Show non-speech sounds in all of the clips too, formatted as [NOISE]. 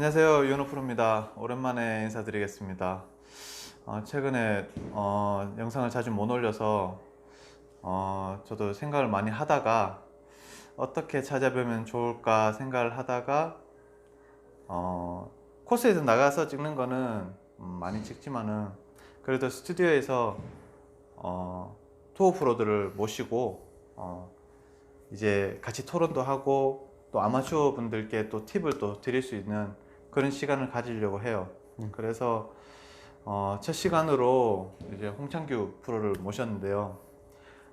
안녕하세요 윤호 프로입니다. 오랜만에 인사드리겠습니다. 어, 최근에 어, 영상을 자주 못 올려서 어, 저도 생각을 많이 하다가 어떻게 찾아뵈면 좋을까 생각을 하다가 어, 코스에서 나가서 찍는 거는 음, 많이 찍지만은 그래도 스튜디오에서 어, 투어 프로들을 모시고 어, 이제 같이 토론도 하고 또 아마추어 분들께 또 팁을 또 드릴 수 있는 그런 시간을 가지려고 해요. 음. 그래서 어, 첫 시간으로 이제 홍창규 프로를 모셨는데요.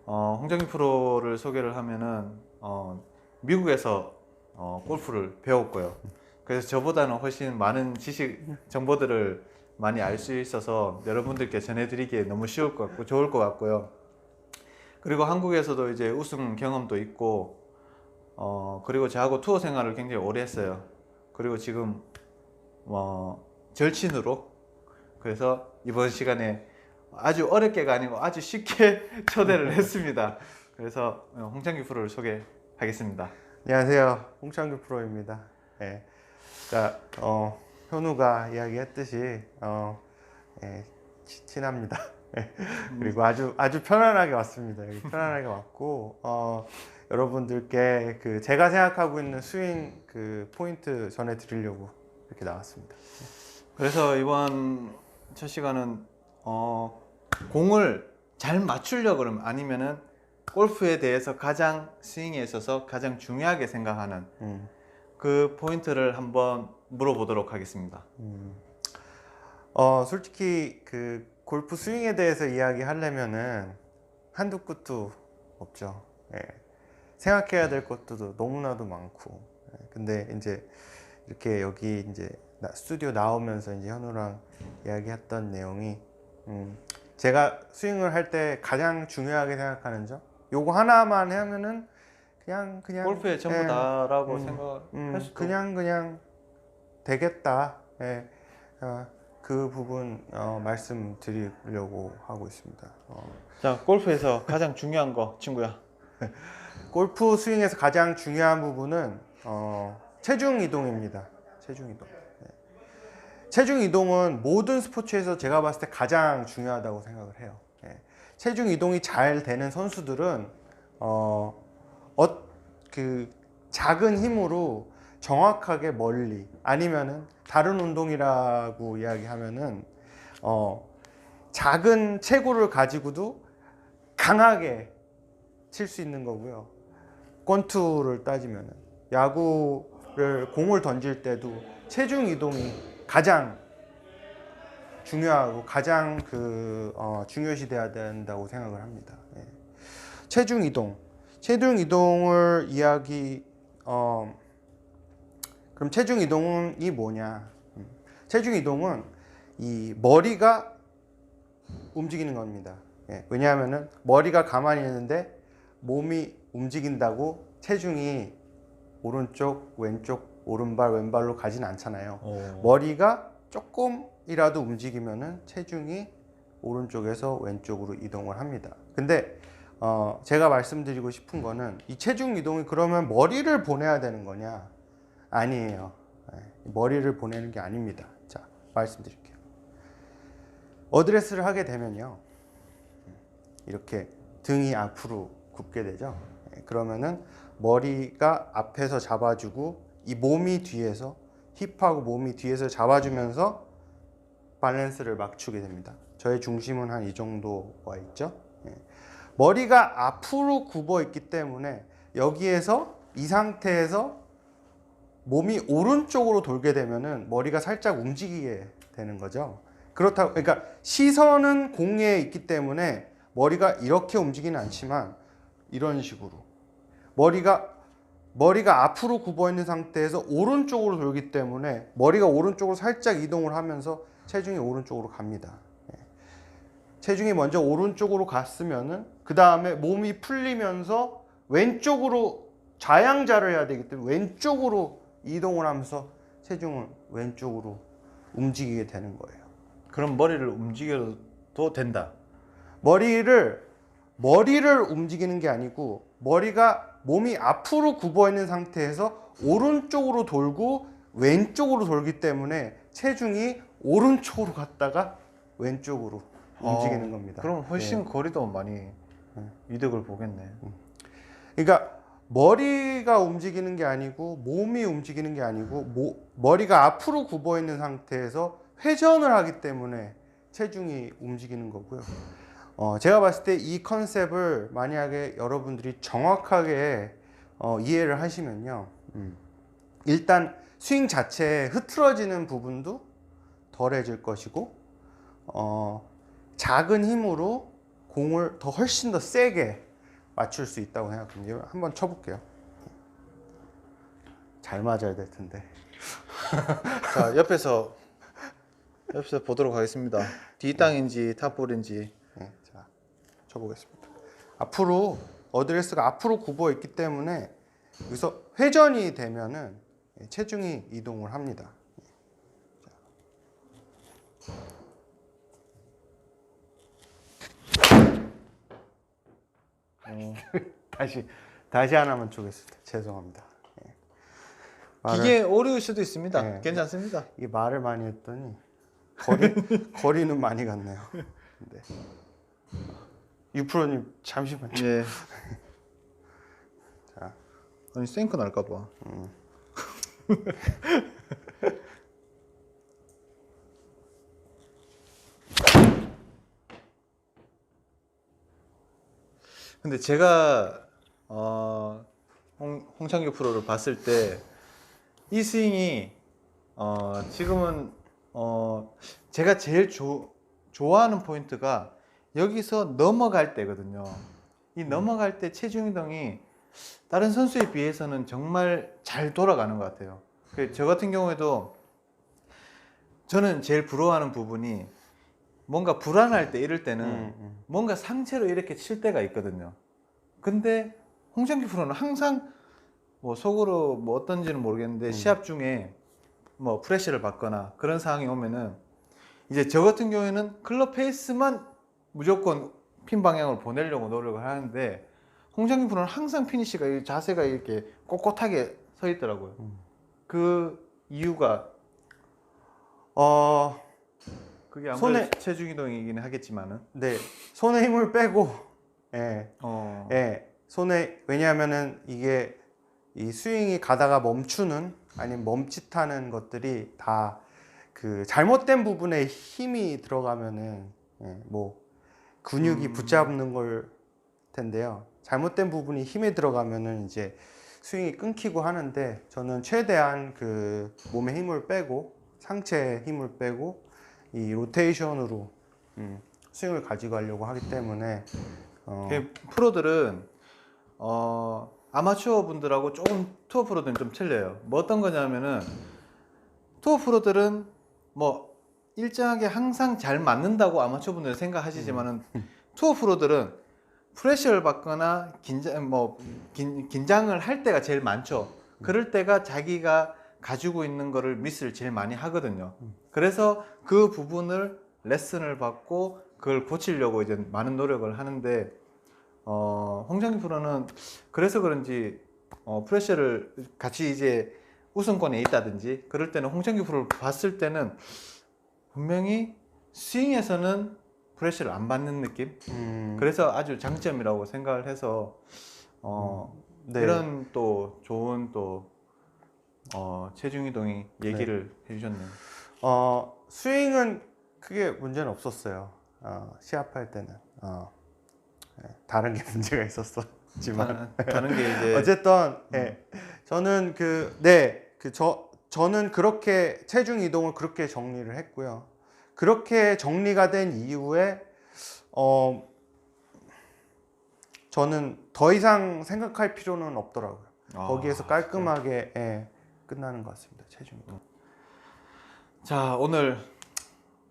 어, 홍창규 프로를 소개를 하면은 어, 미국에서 어, 골프를 배웠고요. 그래서 저보다는 훨씬 많은 지식 정보들을 많이 알 수 있어서 여러분들께 전해드리기에 너무 쉬울 것 같고 좋을 것 같고요. 그리고 한국에서도 이제 우승 경험도 있고 어 그리고 저하고 투어 생활을 굉장히 오래 했어요. 그리고 지금 뭐 절친으로 그래서 이번 시간에 아주 어렵게가 아니고 아주 쉽게 [LAUGHS] 초대를 했습니다. 그래서 어, 홍창기 프로를 소개하겠습니다. 안녕하세요. 홍창규 프로입니다. 예. 자, 어, 현우가 이야기했듯이 어, 예, 치- 친합니다. [LAUGHS] 예. 그리고 아주 아주 편안하게 왔습니다. 편안하게 왔고 어, 여러분들께 그 제가 생각하고 있는 스윙 그 포인트 전해 드리려고 이렇게 나왔습니다. 그래서 이번 첫 시간은 어, 공을 잘 맞추려 그러면 아니면은 골프에 대해서 가장 스윙에 있어서 가장 중요하게 생각하는 음, 그 포인트를 한번 물어보도록 하겠습니다. 음. 어, 솔직히 그 골프 스윙에 대해서 이야기하려면은 한두 끝도 없죠. 예. 생각해야 될 것도 너무나도 많고. 예. 근데 이제 이렇게 여기 이제 나- 스튜디오 나오면서 이제 현우랑 이야기했던 내용이 음, 제가 스윙을 할 때 가장 중요하게 생각하는 점, 요거 하나만 하면은 그냥 그냥 골프의 전부 예. 다라고 음, 생각할 음, 수도 그냥 그냥 되겠다. 예. 어, 그 부분 어, 말씀드리려고 하고 있습니다. 어, 자 골프에서 가장 중요한 거 친구야. [LAUGHS] 골프 스윙에서 가장 중요한 부분은 어, 체중 이동입니다. 체중 이동. 예. 체중 이동은 모든 스포츠에서 제가 봤을 때 가장 중요하다고 생각을 해요. 예. 체중 이동이 잘 되는 선수들은 어, 어, 그 작은 힘으로 정확하게 멀리 아니면은 다른 운동이라고 이야기하면은 어, 작은 체구를 가지고도 강하게 칠 수 있는 거고요. 권투를 따지면은 야구를 공을 던질 때도 체중 이동이 가장 중요하고 가장 그 어, 중요시돼야 된다고 생각을 합니다. 예. 체중 이동, 체중 이동을 이야기 어, 그럼 체중 이동이 뭐냐? 음. 체중 이동은 이 머리가 움직이는 겁니다. 예, 왜냐하면은 머리가 가만히 있는데 몸이 움직인다고 체중이 오른쪽, 왼쪽, 오른발, 왼발로 가진 않잖아요. 머리가 조금이라도 움직이면은 체중이 오른쪽에서 왼쪽으로 이동을 합니다. 근데 어, 제가 말씀드리고 싶은 거는 이 체중 이동이 그러면 머리를 보내야 되는 거냐? 아니에요. 예, 머리를 보내는 게 아닙니다. 자, 말씀드릴게요. 어드레스를 하게 되면요. 이렇게 등이 앞으로 굽게 되죠. 예, 그러면은 머리가 앞에서 잡아주고 이 몸이 뒤에서 힙하고 몸이 뒤에서 잡아주면서 밸런스를 맞추게 됩니다. 저의 중심은 한 이 정도 와 있죠. 예. 머리가 앞으로 굽어 있기 때문에 여기에서 이 상태에서 몸이 오른쪽으로 돌게 되면은 머리가 살짝 움직이게 되는 거죠. 그렇다고 그러니까 시선은 공에 있기 때문에 머리가 이렇게 움직이는 않지만 이런 식으로 머리가 머리가 앞으로 굽어 있는 상태에서 오른쪽으로 돌기 때문에 머리가 오른쪽으로 살짝 이동을 하면서 체중이 오른쪽으로 갑니다. 예. 체중이 먼저 오른쪽으로 갔으면은 그 다음에 몸이 풀리면서 왼쪽으로 좌양자를 해야 되기 때문에 왼쪽으로 이동을 하면서 체중은 왼쪽으로 움직이게 되는 거예요. 그럼 머리를 움직여도 된다. 머리를 머리를 움직이는 게 아니고 머리가 몸이 앞으로 굽어 있는 상태에서 오른쪽으로 돌고 왼쪽으로 돌기 때문에 체중이 오른쪽으로 갔다가 왼쪽으로 움직이는 어, 겁니다. 그럼 훨씬 예. 거리도 많이 이득을 보겠네. 그러니까 머리가 움직이는 게 아니고 몸이 움직이는 게 아니고 모- 머리가 앞으로 굽어 있는 상태에서 회전을 하기 때문에 체중이 움직이는 거고요. 어, 제가 봤을 때 이 컨셉을 만약에 여러분들이 정확하게 어, 이해를 하시면요. 음. 일단 스윙 자체에 흐트러지는 부분도 덜해질 것이고 어, 작은 힘으로 공을 더 훨씬 더 세게 맞출 수 있다고 생각합니다. 한번 쳐볼게요. 잘 맞아야 될 텐데. [LAUGHS] 자 옆에서 옆에서 보도록 하겠습니다. 뒤 땅인지 탑볼인지. 쳐보겠습니다. 앞으로 어드레스가 앞으로 굽어 있기 때문에 여기서 회전이 되면은 체중이 이동을 합니다. 어, [LAUGHS] 다시 다시 하나만 쳐겠습니다. 죄송합니다. 예. 말을- 기계 오류일 수도 있습니다. 네. 괜찮습니다. 이게 말을 많이 했더니 거리, [LAUGHS] 거리는 많이 갔네요. 네. 유프로님 잠시만요. 예. [LAUGHS] 자. 아니 생크 날까 봐. [LAUGHS] 근데 제가 어, 홍, 홍창규 프로를 봤을 때 이 스윙이 어, 지금은 어, 제가 제일 조, 좋아하는 포인트가 여기서 넘어갈 때거든요. 이 넘어갈 때 체중 이동이 다른 선수에 비해서는 정말 잘 돌아가는 것 같아요. 그저 같은 경우에도 저는 제일 부러워하는 부분이 뭔가 불안할 때 이럴 때는 음, 음. 뭔가 상체로 이렇게 칠 때가 있거든요. 근데 홍정기 프로는 항상 뭐 속으로 뭐 어떤지는 모르겠는데 시합 중에 뭐 프레시를 받거나 그런 상황이 오면은 이제 저 같은 경우에는 클럽 페이스만 무조건 핀 방향으로 보내려고 노력을 하는데 홍정기 프로는 항상 피니시가 이 자세가 이렇게 꼿꼿하게 서 있더라고요. 음. 그 이유가 어, 그게 아무래도 손에- 체중 이동이긴 하겠지만은 네. 손에 힘을 빼고, 예, 어, 예. 손에, 왜냐하면은 이게 이 스윙이 가다가 멈추는 아니면 멈칫하는 것들이 다 그 잘못된 부분에 힘이 들어가면은, 예, 뭐, 근육이 음. 붙잡는 걸 텐데요. 잘못된 부분이 힘이 들어가면은 이제 스윙이 끊기고 하는데 저는 최대한 그 몸에 힘을 빼고 상체에 힘을 빼고 이 로테이션으로 음, 스윙을 가지고 가려고 하기 때문에 어, 그 프로들은 어, 아마추어 분들하고 조금 투어 프로들은 좀 틀려요. 뭐 어떤 거냐면은 투어 프로들은 뭐 일정하게 항상 잘 맞는다고 아마추어 분들은 생각하시지만은 투어 프로들은 프레셔를 받거나 긴장 뭐 긴, 긴장을 할 때가 제일 많죠. 그럴 때가 자기가 가지고 있는 거를 미스를 제일 많이 하거든요. 그래서 그 부분을 레슨을 받고 그걸 고치려고 이제 많은 노력을 하는데 어, 홍정기 프로는 그래서 그런지 어, 프레셔를 같이 이제 우승권에 있다든지 그럴 때는 홍정기 프로를 봤을 때는 분명히 스윙에서는 프레셔를 안 받는 느낌. 음, 그래서 아주 장점이라고 생각을 해서 어, 네. 이런 또 좋은 또 어, 체중 이동이 얘기를 해주셨네요. 어, 스윙은 크게 문제는 없었어요. 어, 시합할 때는. 어, 예, 다른 게 [LAUGHS] 문제가 있었었지만. 다- 다른 게 이제 [LAUGHS] 어쨌든 예, 저는 그 네, 그 저 저는 그렇게 체중 이동을 그렇게 정리를 했고요. 그렇게 정리가 된 이후에 어 저는 더 이상 생각할 필요는 없더라고요. 아, 거기에서 깔끔하게 예, 끝나는 것 같습니다. 체중 이동. 자 오늘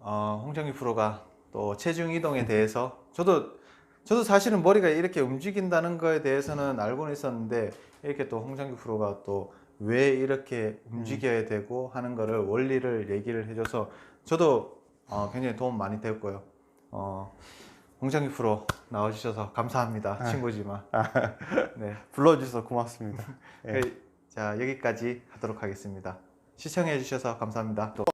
어, 홍정기 프로가 또 체중 이동에 대해서 저도 저도 사실은 머리가 이렇게 움직인다는 거에 대해서는 알고는 있었는데 이렇게 또 홍정기 프로가 또 왜 이렇게 움직여야 되고 하는 거를 원리를 얘기를 해줘서 저도 어, 굉장히 도움 많이 됐고요. 어, 홍정기 프로 나와주셔서 감사합니다. 친구지만. [LAUGHS] 네. 불러주셔서 고맙습니다. 예. [LAUGHS] 그, 자 여기까지 하도록 하겠습니다. 시청해 주셔서 감사합니다. 또